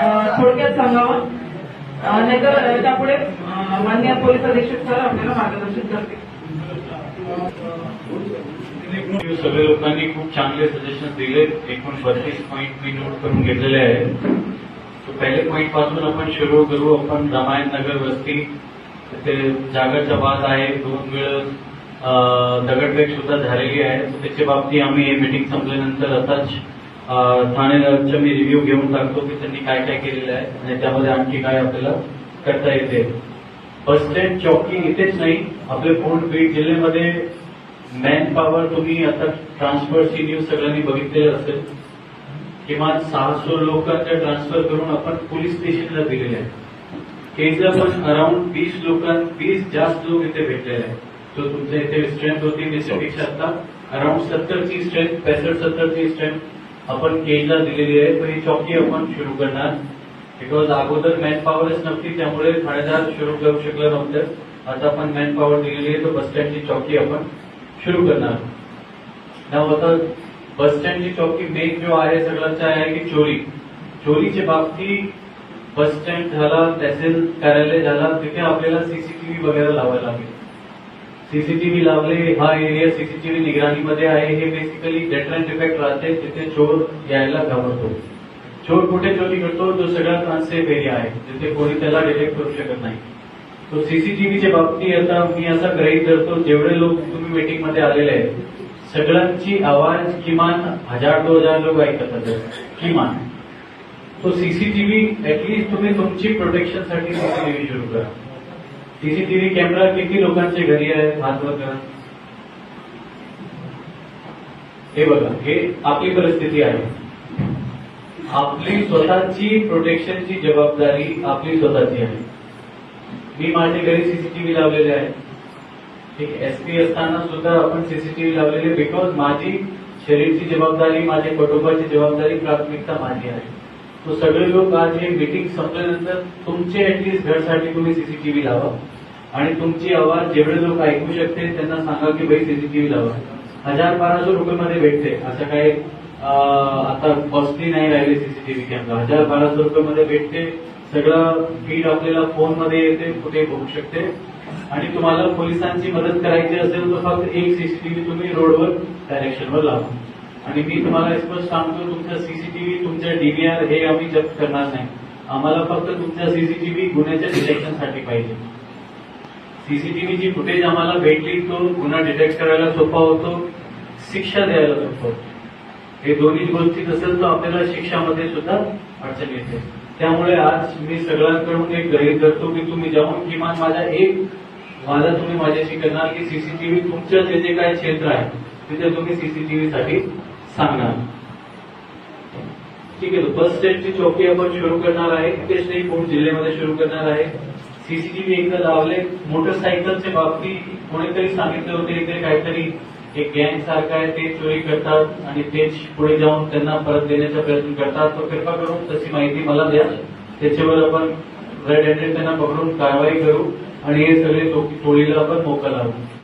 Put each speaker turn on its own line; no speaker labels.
थोडक्यात सांगावं. नाहीतर त्यापुढे मान्य पोलीस अधीक्षक सर आपल्याला मार्गदर्शन करतील.
सगळ्या लोकांनी खूप चांगले सजेशन दिले. एकूण बत्तीस पॉईंट मी नोट करून घेतलेले आहेत पहिले पॉईंटपासून आपण सुरू करू. आपण रामायण नगर वस्ती ते जागरचा वाद आहे. दोन वेळ दगडफेक सुद्धा झालेली आहे. त्याच्या बाबतीत आम्ही हे मिटिंग संपल्यानंतर आताच ठाणेदारचा मी रिव्ह्यू घेऊन टाकतो की त्यांनी काय काय केलेलं आहे. आणि त्यामध्ये आणखी काय आपल्याला करता येते. बस स्टँड चौकी इथेच नाही. आपले पूर्ण बीड जिल्ह्यामध्ये मॅन पॉवर तुम्ही आता ट्रान्सफरची न्यूज सगळ्यांनी बघितलेलं असेल. किमान सहाशे लोकांच्या ट्रान्सफर करून आपण पोलीस स्टेशनला दिलेले आहे. केजला पण अराउंड वीस लोकां वीस जास्त लोक इथे भेटलेले आहेत. तो तुमच्या इथे स्ट्रेंथ होती त्याच्यापेक्षा आता अराउंड सत्तरची स्ट्रेंथ पैसष्ट सत्तरची स्ट्रेंथ आपण केजला दिलेली आहे तर ही चौकी आपण सुरू करणार. बिकॉज अगोदर मॅन पॉवरच नव्हती त्यामुळे ठाणेदार सुरू करू शकलं नव्हतं. आता आपण मॅन पॉवर दिलेली आहे तर बस स्टँडची चौकी आपण सुरू करणार. नाव आता बस स्टँडची चौकी मेन जो आहे सगळ्यांचा आहे की चोरी. चोरीच्या बाबतीत बस स्टँड झाला तहसील कार्यालय झाला तिथे आपल्याला सीसीटीव्ही वगैरे लावायला लागेल. सीसीटीव्ही लावले हा एरिया सीसीटीव्ही निगराणीमध्ये आहे. हे बेसिकली डेटरंट इफेक्ट राहते तिथे चोर यायला घाबरतो. चोर कुठे चोरी करतो? तो सगळ्यात अनसेफ एरिया आहे जिथे कोणी त्याला डिटेक्ट करू शकत नाही. तो सीसीटीव्हीच्या बाबतीत आता मी असा ग्रहित धरतो जेवढे लोक तुम्ही मीटिंगमध्ये आलेले आहेत सगळ्यांची आवाज किमान हजार दोन हजार लोक ऐकत असतात किमान. तो सीसीटीव्ही ऍटलीस्ट तुम्ही तुमची प्रोटेक्शनसाठी सीसीटीव्ही सुरू करा. सीसीटीव्ही कॅमेरा किती लोकांचे घरी आहे? करा हे बघा, हे आपली परिस्थिती आहे. आपली स्वतःची प्रोटेक्शनची जबाबदारी आपली स्वतःची आहे. मी माझ्या घरी सीसीटीव्ही लावलेले आहे. ठीक एसपी असताना सुद्धा आपण सीसीटीव्ही लावलेले बिकॉज़ माझी शरीरची जबाबदारी, माझ्या कुटुंबाची जबाबदारी प्राथमिकता माझी आहे. तो सगळे लोक आज हे मीटिंग संपल्यानंतर तुमचे ऍटलीस्ट घरसाठी तुम्ही सीसीटीव्ही लावा. आणि तुमची आवाज जेवढे लोक ऐकू शकते त्यांना सांगा की भाई सीसीटीव्ही लावा. हजार बाराशे रुपये मध्ये भेटते. असं काही आता कॉस्टली नाही राहिले सीसीटीव्ही कॅमेरा हजार बाराशे रुपये मध्ये भेटते. सगळं फीड आपल्याला फोनमध्ये येते कुठे बघू शकते. आणि तुम्हाला पोलिसांची मदत करायची असेल तर फक्त एक सीसीटीव्ही तुम्ही रोडवर डायरेक्शनवर लावा. आणि मी तुम्हाला स्पष्ट सांगतो तुमचा सीसीटीव्ही तुमच्या डीव्हीआर हे आम्ही जप्त करणार नाही. आम्हाला फक्त तुमच्या सीसीटीव्ही गुन्ह्याच्या डिटेक्शनसाठी पाहिजे. सीसीटीव्हीची फुटेज आम्हाला भेटली तो गुन्हा डिटेक्ट करायला सोपा होतो शिक्षा द्यायला सोपा होतो. हे दोन्ही गोष्टी असेल तर आपल्याला शिक्षामध्ये सुद्धा अडचण येते. त्यामुळे आज मी सगळ्यांकडून एक गृहीत करतो की तुम्ही जाऊन किमान माझा एक वादा तुम्ही माझ्याशी करणार की सीसीटीव्ही तुमचं जे जे काय क्षेत्र आहे तिथे तुम्ही सीसीटीव्ही साठी सांगणार. ठीक आहे बस स्टँडची चौकी आपण सुरू करणार आहे. तिथेच नाही पूर्ण जिल्ह्यामध्ये सुरू करणार आहे. सीसीटीव्ही एकदा लावले मोटरसायकलच्या बाबतीत कोणीतरी सांगितलं होते इथे काहीतरी एक गँग सारखं आहे ते चोरी करतात आणि तेच पुढे जाऊन त्यांना परत देण्याचा प्रयत्न करतात. तर कृपा करून तशी माहिती मला द्या. त्याच्यावर आपण रेड हँडेड त्यांना पकडून कारवाई करू आणि हे सगळे चोकी- चोरीला आपण मोका लावू.